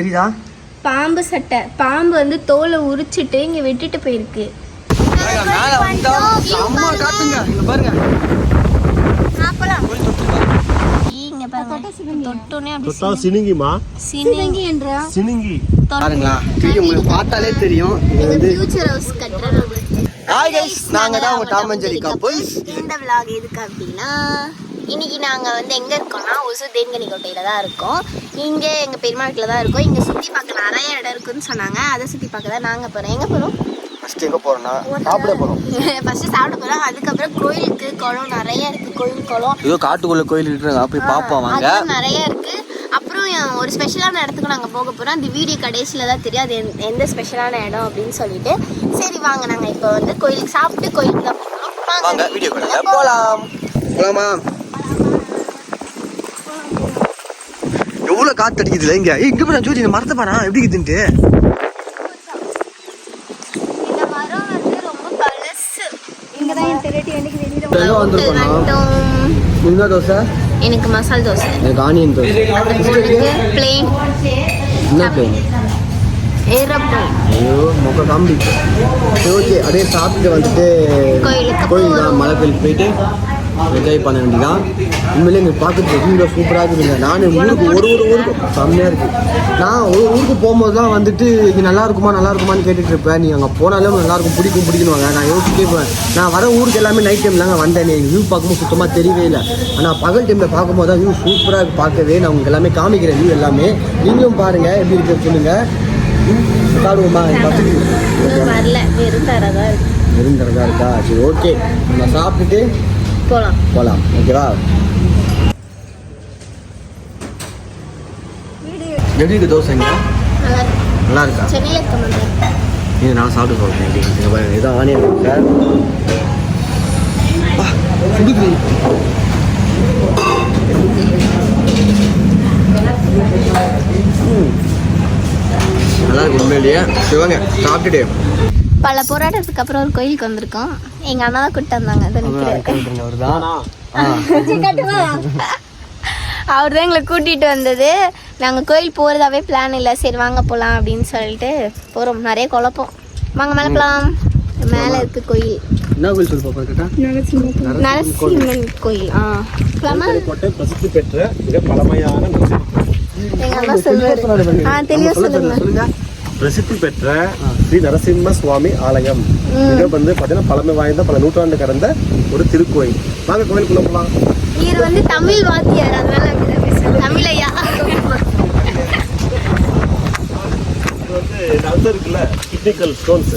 தெரியுதா? பாம்பு சட்டை. பாம்பு வந்து தோலை உரிச்சிட்டு இங்க விட்டுட்டு போயிருக்கு. பாருங்களா உங்களுக்கு பார்த்தாலே தெரியும். இது வந்து ஃபியூச்சர் ஹவுஸ் கட்டுறது ஹாய் கைஸ் நாங்க தான் உங்க டாம் அண்ட் ஜெரி கப்புள்ஸ் இந்த vlog எதுக்கு அப்படின்னா இன்னைக்கு நாங்கள் வந்து எங்கே இருக்கோம்னா ஒசூர் தேன்கனி கோட்டையில் தான் இருக்கோம். இங்கே எங்கள் பெருமா வீட்டில் தான் இருக்கோம். இங்கே சுற்றி பார்க்க நிறைய இடம் இருக்குன்னு சொன்னாங்க. அதை சுற்றி பார்க்க தான் நாங்கள் போகிறோம் எங்கே போகிறோம் ஃபர்ஸ்ட் எங்க போறோம்னா சாப்பிட போறோம். ஃபஸ்ட்டு சாப்பிட போகிறோம் அதுக்கப்புறம் கோயிலுக்கு குளம் நிறைய இருக்குது கோயில் குளம். ஏதோ காட்டுக்குள்ள கோயில் இருக்காங்க போய் பாப்போம் வாங்க. நிறைய இருக்கு. அப்புறம் ஒரு ஸ்பெஷலான இடத்துக்கு நாங்கள் போக போகிறோம் அந்த வீடியோ கடைசியில் தான் தெரியும். அது எந்த- ஸ்பெஷலான இடம் அப்படின்னு சொல்லிட்டு. சரி வாங்க. நாங்கள் இப்போ வந்து கோயிலுக்கு சாப்பிட்டு கோயிலுக்கு தான் போகிறோம் வாங்க வீடியோ கூட போலாம். போலாமா? எவ்வளவு காத்து அடிக்குதுல இங்க இங்க பாரு ஜோதி இந்த மரத்தை பாரு. எப்படி இருக்குதுன்ட்டு. முருங்கா தோசை? எனக்கு மசால் தோசை. எனக்கு ஆனியன் தோசை. பிளெயின் என்ன பேர் ஏரோப்ளேன் ஐயோ மொக்க சரி ஓகே அப்படியே சாப்பிட்டு வந்துட்டு கோயிலுக்கு கோயில் மலை கோயிலுக்கு போயிட்டு என்ஜாய் பண்ண வேண்டியதான் உண்மையிலே இங்கே பார்க்குறது ரொம்ப சூப்பராக இருக்குதுங்க. நான் ஊருக்கு ஒரு ஒரு ஊருக்கு செம்மையாக இருக்குது நான் ஒரு ஊருக்கு போகும்போதுலாம் வந்துட்டு இது நல்லா இருக்குமா நல்லா இருக்குமான்னு கேட்டுட்டு இருப்பேன். நீ அங்கே போனாலும் நல்லா இருக்கும் பிடிக்கும் பிடிக்கணுவாங்க நான் யோசிச்சுட்டே போவேன். நான் வர ஊருக்கு எல்லாமே நைட் டைம்லாங்க வந்தேன். எனக்கு வியூ பார்க்கும்போது சுத்தமாக தெரியவே இல்லை. ஆனால் பகல் டைமில் பார்க்கும்போது தான் வியூ சூப்பராக இருக்கு. பார்க்கவே நான் உங்களுக்கு எல்லாமே காமிக்கிறேன் வியூ எல்லாமே. நீங்களும் பாருங்கள் எப்படி இருக்குன்னு சொல்லுங்கள் சாப்பிடுவோமா? வரல. வெறும் தரதா இருக்கு. இருந்துறதா இருக்கா? சரி ஓகே நம்ம சாப்பிட்டுட்டு போகலாம் போகலாம் ஓகேவா எப்படி இருக்கு தோசைங்க? நல்லா இருக்கு இது நான் சாப்பிட்டு சொல்கிறேன் எப்படி இருக்கு பாருங்க இதான் ஆனியன். ம். நல்லா இருக்கு உண்மையிலேயே. சரி வாங்க சாப்பிட்டுட்டு. பல போராட்டத்துக்கு அப்புறம் ஒரு கோயிலுக்கு வந்திருக்கோம். எங்க அண்ணா தான் கூட்டு வந்தாங்க. அவர் தான் எங்களை கூட்டிட்டு வந்தது. நாங்க கோயில் போறதாவே பிளான் இல்லை. சரி வாங்க போலாம் அப்படின்னு சொல்லிட்டு போறோம். நிறைய குழப்பம். வாங்க மேலே போலாம். மேல இருக்கு கோயில். என்ன கோயில் சொல்லி நரசிம்மன் கோயில். ஆ. பிரசித்தி பெற்ற மிக பழமையான நரசிம்ம எங்க அண்ணா சொல்லுவாரு. ஆ சொல்லுங்க. பிரசித்தி பெற்ற ஸ்ரீ நரசிம்ம சுவாமி ஆலயம். மிக வந்து பார்த்தீங்கன்னா பழமை வாய்ந்த பல நூற்றாண்டு கடந்த ஒரு திருக்கோயில் வாங்க கோயிலுக்குள்ள போலாம். இவர் வந்து தமிழ் வாத்தியார் அதனால அப்படிதான் பேசுறாரு. தமிழ் ஐயா இது வந்து இருக்குல்ல கிட்னிக்கல் ஸ்டோன்ஸ்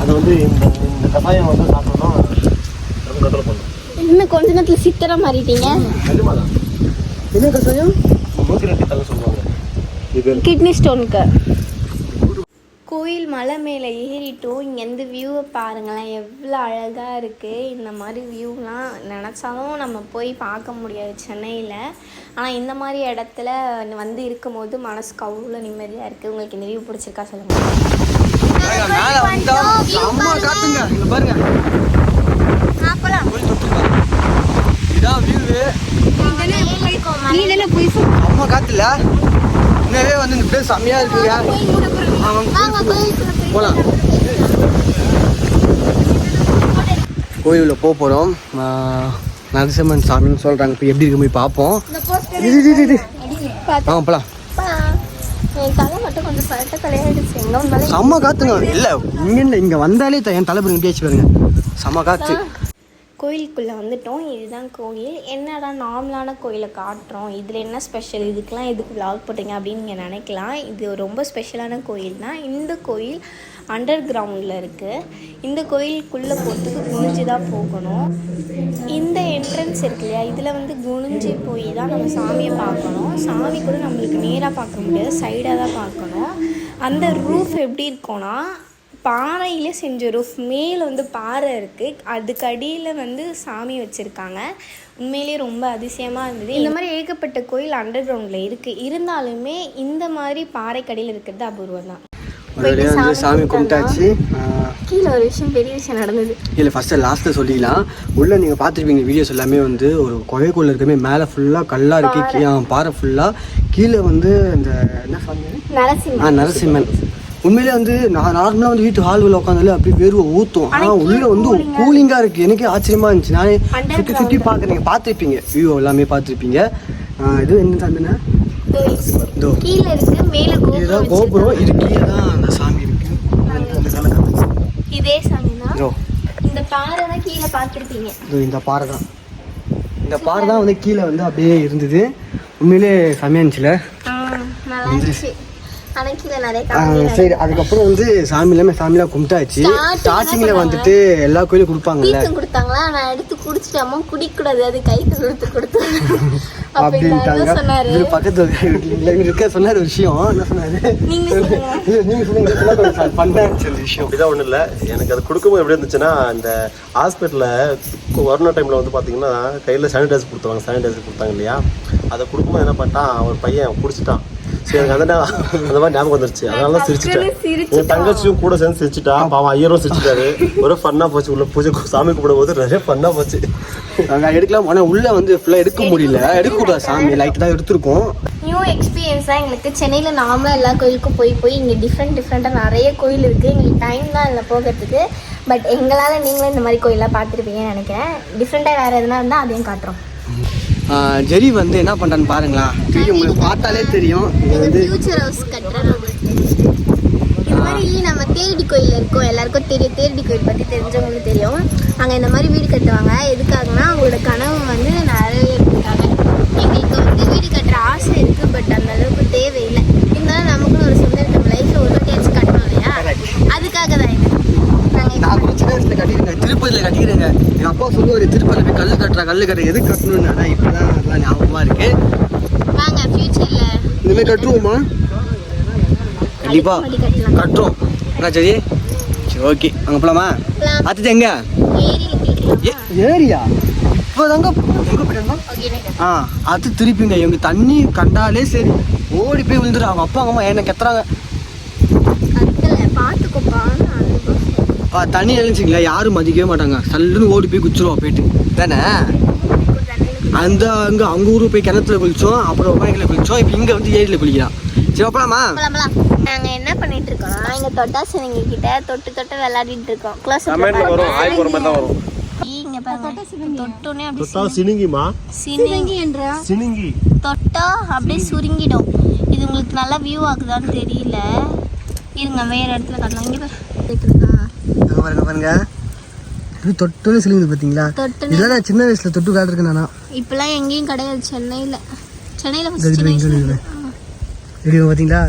அதை வந்து இந்த இந்த கஷாயம் வந்து சாப்பிட்டோம்னா நம்ம கண்ட்ரோல் பண்ணும் இன்னும் கொஞ்ச நேரத்துல சித்தரா மாறிட்டீங்க? என்ன கசாயம் மூக்கு ரெட்டி தலை சொல்லுவாங்க. இது கிட்னி ஸ்டோனுக்கு கோயில் மலை மேலே ஏறிட்டோம். இங்கேருந்து வியூவை பாருங்களேன். எவ்வளோ அழகாக இருக்குது இந்த மாதிரி வியூலாம் நினச்சாலும் நம்ம போய் பார்க்க முடியாது சென்னையில். ஆனால் இந்த மாதிரி இடத்துல வந்து இருக்கும்போது மனசுக்கு அவ்வளோ நிம்மதியாக இருக்குது உங்களுக்கு இந்த வியூ பிடிச்சிருக்கா சொல்லுங்கள் நீ தானே போய் செம்ம காத்துல. உண்மையாவே வந்து இந்த பிளேஸ் செம்மையா இருக்குங்க. ஆமாங்க, போலாம். கோயிலுள்ள போக போகிறோம் நரசிம்மன் சாமின்னு சொல்கிறாங்க இப்போ எப்படி இருக்கு போய் பார்ப்போம். ஆ வந்தாலும் செம்ம காத்துங்க. இல்லை இங்கே இல்லை இங்கே வந்தாலே என் தலைப்பு இப்படி பாருங்க. செம்ம காத்து. கோயிலுக்குள்ளே வந்துட்டோம். இதுதான் கோயில். என்னடா நார்மலான கோயிலை காட்டுறோம்? இதில் என்ன ஸ்பெஷல் இதுக்கெலாம் எதுக்கு vlog போட்டீங்க அப்படின்னு நீங்கள் நினைக்கலாம். இது ரொம்ப ஸ்பெஷலான கோயில் தான். இந்த கோயில் அண்டர் கிரவுண்டில் இருக்குது இந்த கோயிலுக்குள்ளே போகிறதுக்கு குனிஞ்சு தான் போகணும். இந்த என்ட்ரன்ஸ் இருக்கு இல்லையா? இதில் வந்து குனிஞ்சு போய் தான் நம்ம சாமியை பார்க்கணும். சாமி கூட நம்மளுக்கு நேராக பார்க்க முடியாது. சைடாக தான் பார்க்கணும். அந்த ரூஃப் எப்படி இருக்கும்னா பாறையிலே செஞ்ச ரூஃப் மேலே வந்து பாறை இருக்குது அதுக்கு அடியில் வந்து சாமி வச்சுருக்காங்க. உண்மையிலேயே ரொம்ப அதிசயமாக இருந்தது. இந்த மாதிரி ஏகப்பட்ட கோயில் அண்டர் கிரவுண்டில் இருக்குது இருந்தாலுமே இந்த மாதிரி பாறைக்கடியில் இருக்கிறது அபூர்வம் தான் சாமி கும்பிட்டாச்சு. கீழே ஒரு விஷயம் பெரிய விஷயம் நடந்தது. இல்லை ஃபஸ்ட்டு லாஸ்ட்டில் சொல்லிக்கலாம் உள்ளே நீங்கள் பார்த்துருப்பீங்க வீடியோஸ் எல்லாமே வந்து ஒரு குகைக்குள்ள இருக்கமே மேலே ஃபுல்லாக கல்லாக இருக்கு. கீழே பாறை ஃபுல்லாக கீழே வந்து இந்த என்ன சாமி நரசிம்மன். உண்மையிலே வந்து நான் நார்மலாக வந்து வீட்டு ஹால்களில் உட்காந்தாலே அப்படியே வேர்வை ஊற்றும் ஆனா ஆனால் உள்ள வந்து கூலிங்காக இருக்குது எனக்கே ஆச்சரியமா இருந்துச்சு. நானே. சுற்றி சுற்றி பார்க்க நீங்கள் பார்த்துருப்பீங்க. வியூ எல்லாமே பார்த்துருப்பீங்க. இது என்ன மேல இதுதான் கோபுரம் கோபுரம். இது கீழே தான் அந்த சாமி இருக்கு. இதே சாமி இந்த பாறை தான் கீழே பார்த்துருப்பீங்க. இதோ இந்த பாறை தான். இந்த பாறை தான் வந்து கீழே வந்து அப்படியே இருந்தது. உண்மையிலே செம்மையா இருந்துச்சுல. சரி அதுக்கப்புறம் வந்து சாமி எல்லாமே சாமிலாம் கும்பிட்டாச்சு. ஸ்டார்டிங்ல என்ன வந்துட்டு எல்லா கோயிலும் கொடுப்பாங்கல்ல. கொடுத்தாங்களா? நான் எடுத்து குடிச்சிட்டு அம்மா குடிக்கூடாது. அது கைக்கு கொடுத்து கொடுத்து. அப்ப அப்படின்ட்டாங்க. இல்லாத சொன்னாரு. இது பக்கத்து இல்ல, இங்க இருக்க சொன்னார் ஒரு விஷயம். என்ன சொன்னாரு? நீங்க சொல்லுங்க. இல்ல, நீங்க சொல்லுங்க. இது சொன்னா கொஞ்சம் fun ஆ இருந்துச்சு அந்த விஷயம். அப்படிதான் ஒன்றும் இல்லை. எனக்கு அது கொடுக்கும்போது எப்படி இருந்துச்சுன்னா இந்த ஹாஸ்பிட்டலில் கொரோனா டைமில் வந்து பார்த்தீங்கன்னா கையில் சானிடைசர் கொடுத்தாங்க சானிடைசர் கொடுத்தாங்க இல்லையா? அதை கொடுக்கும்போது என்ன பண்ணிட்டான் அவன் பையன் குடிச்சிட்டான். சரி எனக்கு அந்த அந்த மாதிரி ஞாபகம் வந்துருச்சு. அதனால தான் சிரிச்சிட்டேன். என் தங்கச்சியும் கூட சேர்ந்து சிரிச்சிட்டா பாவம் ஐயரும் சிரிச்சிட்டாரு. ஒரே ஃபன்னாக போச்சு. உள்ள பூஜை சாமி கும்பிடும் போது நிறைய ஃபன்னாக போச்சு. நாங்க எடுக்கலாம். ஆனா உள்ள வந்து ஃபுல்லா எடுக்க முடியல. எடுக்க கூடாது சாமி லைட் தான் எடுத்திருக்கோம். நியூ எக்ஸ்பீரியன்ஸ் தான் எங்களுக்கு சென்னையில் நார்மலாக எல்லா கோயிலுக்கும் போய் போய் இங்கே டிஃப்ரெண்ட் டிஃப்ரெண்ட்டாக நிறைய கோயில் இருக்குது எங்களுக்கு டைம் தான் இல்லை போகிறதுக்கு. பட் எங்களால் நீங்களும் இந்த மாதிரி கோயிலாக பார்த்துருப்பீங்கன்னு நினைக்கிறேன். டிஃப்ரெண்ட்டாக வேறு எதுனா இருந்தால் அதையும் காட்டுறோம். ஜெரி வந்து என்ன பண்றான்னு பாருங்களா. தெரியும் உங்களுக்கு பார்த்தாலே தெரியும். இது வந்து ஃபியூச்சர் ஹவுஸ் கட்டுறோம் இந்த மாதிரி நம்ம தேரடி கோயில் இருக்கோம். எல்லாருக்கும் தெரியும் தேரடி கோயில் பற்றி தெரிஞ்சவங்களுக்கு தெரியும். அங்கே இந்த மாதிரி வீடு கட்டுவாங்க. எதுக்காகனா அவங்களோட கனவு வந்து நிறைவேறதுக்காக எங்களுக்கு வந்து வீடு கட்டுற ஆசை இருக்குது பட் அந்த அளவுக்கு தேவையில்லை இருந்தாலும் நமக்குன்னு ஒரு சொந்த நம்ம லைஃப்பில் ஒரு வாட்டியாச்சும் கட்டணும் இல்லையா அதுக்காக தான் இது நாங்கள் நான் கூட சின்ன வயசுல கட்டிருக்கேன் திருப்பதியில கட்டிக்கிறேங்க எங்க அப்பா சொல்லுவாரு திருப்பதியில போய் கல்லு கட்டுறா கல்லு கட்டுற எது கட்டணும்னு? ஆனா இப்பதான் அதெல்லாம் ஞாபகமா இருக்கு. வாங்க ஃப்யூச்சரில் இந்த மாதிரி கட்டுருவோமா கண்டிப்பா. மடி கட்டலாம். கட்டுறோம். என்ன சரி. ஓகே. அங்க போலாமா? போலாம். அடுத்தது எங்க? ஏரியா? இப்போதாங்க ஆ அது திருப்பிங்க. எங்க தண்ணி கண்டாலே சரி. ஓடி போய் விழுந்துடும் அவங்க அப்பா அம்மா என்ன கத்துறாங்க கத்தல பார்த்துக்கோப்பா ஆ, தண்ணி நினைச்சிங்களா யாரும் மதிக்கவே மாட்டாங்க. சல்லுன்னு ஓடி போய் குச்சிருவா போயிட்டு. தானே? அந்த அங்க அவங்க ஊருக்கு போய் கிணத்துல குளிச்சோம் அப்புறம் உபாய்களை குளிச்சோம் இப்போ இங்க வந்து ஏரியில குளிக்கலாம் சரி போலாமா? நாங்க என்ன பண்ணிட்டு இருக்கோம்னா இங்க தொட்டாசனிங்க கிட்ட தொட்டு தொட்டு விளையாடிட்டு இருக்கோம். க்ளோஸ் வரும் ஆய் போகிற மாதிரி தான் வரும் இங்க பாருங்க. தொட்டோனே அப்படி தொட்டா சினுங்கிமா சினிங்கி என்றா சினுங்கி. தொட்டா அப்படியே சுருங்கிடும். இது உங்களுக்கு நல்லா வியூ ஆகுதான்னு தெரியல. இருங்க வேற இடத்துல காட்டலாம். இங்க. அங்க பாருங்க. பாருங்க இது தொட்டுன்னு சொல்லுங்க பாத்தீங்களா? தொட்டுன்னு. இதெல்லாம் நான் சின்ன வயசுல தொட்டு காட்டிருக்கேன் நானா. இப்பெல்லாம் எங்கேயும் கிடையாது சென்னையில. சென்னையில. தெரியும் பாத்தீங்களா?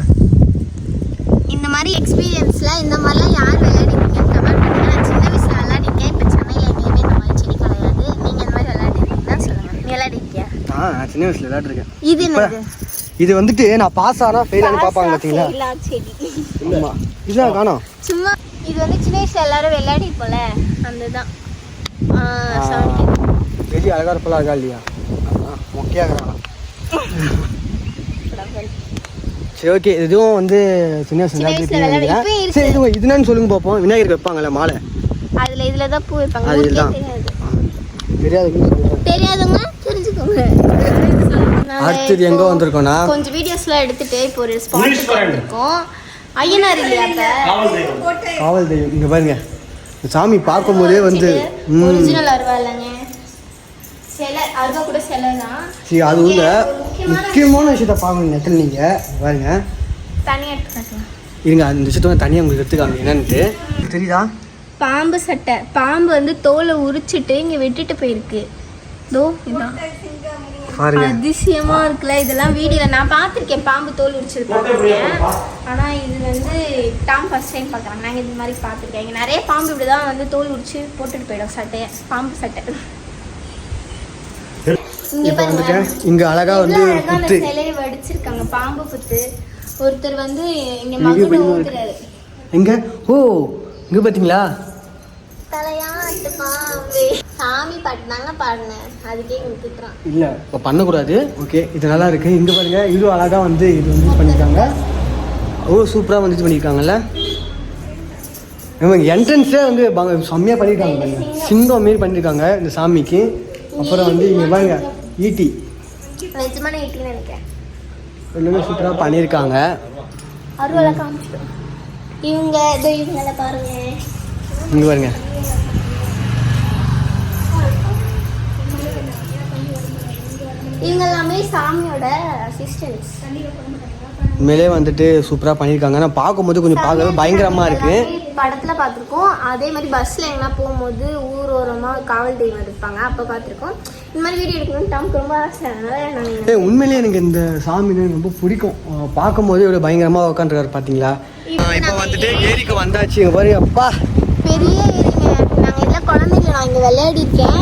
இந்த மாதிரி எக்ஸ்பீரியன்ஸ்ல இந்த மாதிரிலாம் யார் விளையாடிருக்கீங்கன்னு கமெண்ட் பண்ணுங்க நான் சின்ன வயசுல விளையாடிருக்கேன். இப்போ சென்னையில் எங்கேயுமே இந்த மாதிரி செடி கிடையாது. நீங்க இந்த மாதிரி விளையாடிருக்கீங்கன்னா சொல்லுங்க. நீ விளையாடிருக்கியா? ஆ நான் சின்ன வயசுல விளையாட்டுருக்கேன் இது என்னது? இது வந்துட்டு நான் பாஸ் ஆனா ஃபெயில் ஆனு பாப்பாங்க பாத்தீங்களா? ஆமா. இதுதான் காணோம். சும்மா இது வந்து சின்ன வயசுல எல்லாரும் விளையாடிப்போல அந்த சாரி வெடி அழகா இருப்பல அழகா இல்லையா? மொக்கையாகிறான் சரி ஓகே இதுவும் வந்து சின்ன வயசுல விளையாடி-. சரி இது இது என்னன்னு சொல்லுங்க பார்ப்போம் விநாயகர் வைப்பாங்கல்ல மாலை. அதுல இதுல தான் பூ வைப்பாங்க. அது ஊருக்கே இதுதான். தெரியாது தெரியாதுன்னு சொல்லுங்க. தெரியாதவங்க தெரிஞ்சுக்கோங்க. அடுத்தது எங்க வந்திருக்கோம்னா? கொஞ்சம் வீடியோஸ்லாம் எடுத்துட்டு இப்போ ஒரு ஸ்பாட் வந்திருக்கோம். ஐயனார் இல்லையா அப்ப? காவல் தெய்வம். இங்க பாருங்க. சாமி பார்க்கும்போதே வந்து ஒரிஜினல் அருவா இல்லைங்க சிலை அருவா கூட சிலை தான். சரி அது உள்ள முக்கியமான விஷயத்த பார்க்கணும் நெட்டில் நீங்க. இங்க பாருங்க. தனியாக எடுத்து காட்டலாம் இருங்க அந்த விஷயத்த வந்து தனியாக உங்களுக்கு எடுத்துக்காங்க என்னன்ட்டு? தெரியுதா? பாம்பு சட்டை. பாம்பு வந்து தோலை உரிச்சிட்டு இங்க விட்டுட்டு போயிருக்கு. தோ இதான். பாருங்க. அதிசயமா இருக்குல்ல இதெல்லாம் வீடியோல நான் பார்த்திருக்கேன். பாம்பு தோல் உரிச்சது பார்த்திருக்கேன் ஆனா இது வந்து டாம் ஃபர்ஸ்ட் டைம் பார்க்குறாங்க. நாங்க இந்த மாதிரி பார்த்திருக்கேன் இங்க நிறைய பாம்பு இப்படிதான் வந்து தோல் உரிச்சு போட்டுட்டு போயிடும். சட்டையை பாம்பு சட்டை. இங்க பாருங்க. இங்க அழகா வந்து புத்து சிலையை வடிச்சிருக்காங்க. பாம்பு புத்து ஒருத்தர் வந்து இங்க மகுட ஊத்துறாரு எங்க? ஓ இங்க பாத்தீங்களா? சாமி பாட்டுனாங்க பாடினேன் அதுக்கே இங்க திட்டுறான். இல்ல இப்போ பண்ணக்கூடாது. ஓகே இது நல்லா இருக்கு. இங்க பாருங்க இது அழகா வந்து இது வந்து இது பண்ணிருக்காங்க ஓ சூப்பரா வந்து இது பண்ணிருக்காங்கல்ல இவங்க என்ட்ரன்ஸே வந்து பங்க- செம்மையா பண்ணிருக்காங்க பாருங்க சிங்கம் மாரி பண்ணிருக்காங்க இந்த சாமிக்கு. அப்புறம் வந்து இங்க பாருங்க ஈட்டி. எல்லாமே சூப்பராக பண்ணியிருக்காங்க. இவங்க இவங்கள பாருங்க. இங்கே பாருங்க. இவங்க எல்லாமே சாமியோட அசிஸ்டன்ஸ் உண்மையிலே வந்துட்டு சூப்பராக பண்ணியிருக்காங்க. ஆனால் பார்க்கும்போது கொஞ்சம் பார்க்கவே பயங்கரமாக இருக்குது படத்துல பார்த்துருக்கோம். அதே மாதிரி பஸ்ல எங்கன்னா போகும்போது ஊரோரமா காவல் தெய்வம் இருப்பாங்க. அப்போ பார்த்துருக்கோம். இந்த மாதிரி வீடியோ எடுக்கணும்னு நமக்கு ரொம்ப ஆசை. அதனால ஏய் உண்மையிலேயே எனக்கு இந்த சாமி எனக்கு ரொம்ப பிடிக்கும். பார்க்கும்போது இவ்வளோ பயங்கரமாக உட்காந்துருக்காரு பார்த்தீங்களா? இப்போ வந்துட்டு ஏரிக்கு வந்தாச்சு. இங்க பாரு அப்பா. பெரிய எல்லாம் குழந்தைங்க நான் இங்கே விளையாடிருக்கேன்.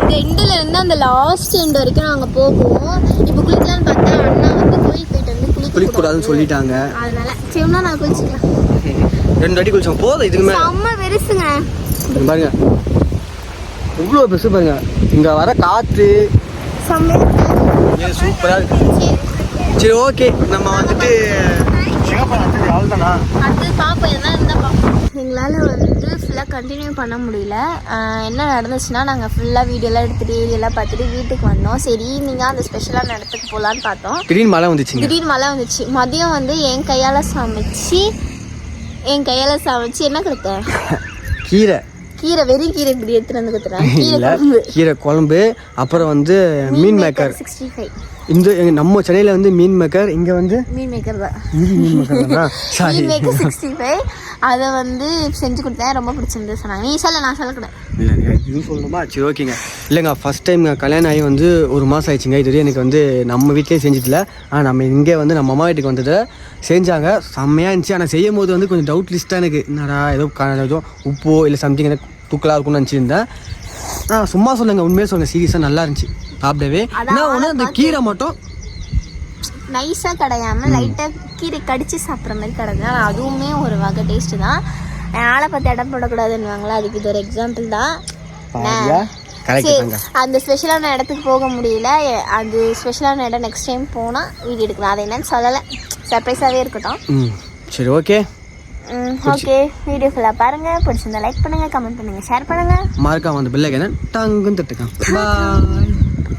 இந்த எண்டில் இருந்து அந்த லாஸ்ட் எண்ட் வரைக்கும் நாங்கள் போகுவோம் இப்போ குளிக்கலாம்னு பார்த்தா அண்ணா வந்து கோயில் போயிட்டு வந்து குளிக்க குளிக்கக்கூடாதுன்னு சொல்லிட்டாங்க. அதனால சரினா நான் குளிச்சுக்கலாம். ரெண்டு வாட்டி குளிச்சோம். போதும் இதுக்கு மேலே. செம்ம பெருசுங்க பாருங்க. இவ்வளோ பெருசு பாருங்க. இங்கே வர காற்று சூப்பராக இருக்கு. சரி ஓகே. நம்ம வந்துட்டு அவ்வளோதானா அடுத்து வந்துட்டு ஃபுல்லாக கண்டினியூ பண்ண முடியல. என்ன நடந்துச்சுன்னா நாங்கள் ஃபுல்லாக வீடியோலாம் எடுத்துகிட்டு ஏரியெல்லாம் பார்த்துட்டு வீட்டுக்கு வந்தோம். சரி நீங்கள் அந்த ஸ்பெஷலான இடத்துக்கு போகலான்னு பார்த்தோம். திடீர்னு மழை வந்துச்சுங்க. திடீர்னு மழை வந்துச்சு. மதியம் வந்து என் கையால் சமைச்சு என் கையால் சமைச்சு என்ன கொடுத்தேன்? கீரை. கீரை வெறும் கீரை இப்படி எடுத்துட்டு வந்து கொடுத்துறேன் கீரை குழம்பு. கீரை குழம்பு அப்புறம் வந்து மீன் மேக்கர் இந்த நம்ம சென்னையில் வந்து மீன் மேக்கர் இங்கே வந்து மீன் மேக்கர் தான். Meal maker sorry. Meal maker sixty five அதை வந்து செஞ்சு கொடுத்தேன். ரொம்ப பிடிச்சிருந்து சொன்னாங்க. நீ சொல்ல நான் சொல்லக்கூடாது. இல்லை இது சொல்லணுமா? சரி ஓகேங்க. இல்லைங்க ஃபஸ்ட் டைம் கல்யாணம் ஆகி வந்து ஒரு மாதம் ஆயிடுச்சுங்க. இது எனக்கு வந்து நம்ம வீட்லேயே செஞ்சதில்ல ஆனால் நம்ம இங்கே வந்து நம்ம அம்மா வீட்டுக்கு வந்தது. செஞ்சாங்க. செம்மையாக இருந்துச்சு. ஆனால் செய்யும் போது வந்து கொஞ்சம் டவுட் லிஸ்ட்டாக எனக்கு. என்னடா ஏதோ ஏதோ உப்போ இல்லை சம்திங் ஏதோ தூக்கலாக இருக்கும்னு நினச்சிருந்தேன். நான் சும்மா சொல்லுங்க உண்மையாக சொல்லுங்க. சீரியஸாக நல்லா இருந்துச்சு. சாப்பிடவே. என்ன ஒன்று அந்த கீரை மட்டும்? நைஸாக கிடையாம லைட்டாக கீரை கடிச்சு சாப்பிட்ற மாதிரி கிடக்கு ஆனால் அதுவுமே ஒரு வகை டேஸ்ட்டு தான். ஆளை பார்த்து இடம் போடக்கூடாதுன்னுவாங்களா அதுக்கு இது ஒரு எக்ஸாம்பிள் தான். அந்த ஸ்பெஷலான இடத்துக்கு போக முடியல. அது ஸ்பெஷலான இடம் நெக்ஸ்ட் டைம் போனால் வீடியோ எடுக்கலாம். அது என்னன்னு சொல்லலை. சர்ப்ரைஸாகவே இருக்கட்டும். சரி ஓகே ஓகே வீடியோ ஃபுல்லாக பாருங்கள் பிடிச்சிருந்தா லைக் பண்ணுங்கள் கமெண்ட் பண்ணுங்கள் ஷேர் பண்ணுங்கள் மறக்காம அந்த பில்லை டங்குன்னு தட்டுக்கான் பாய்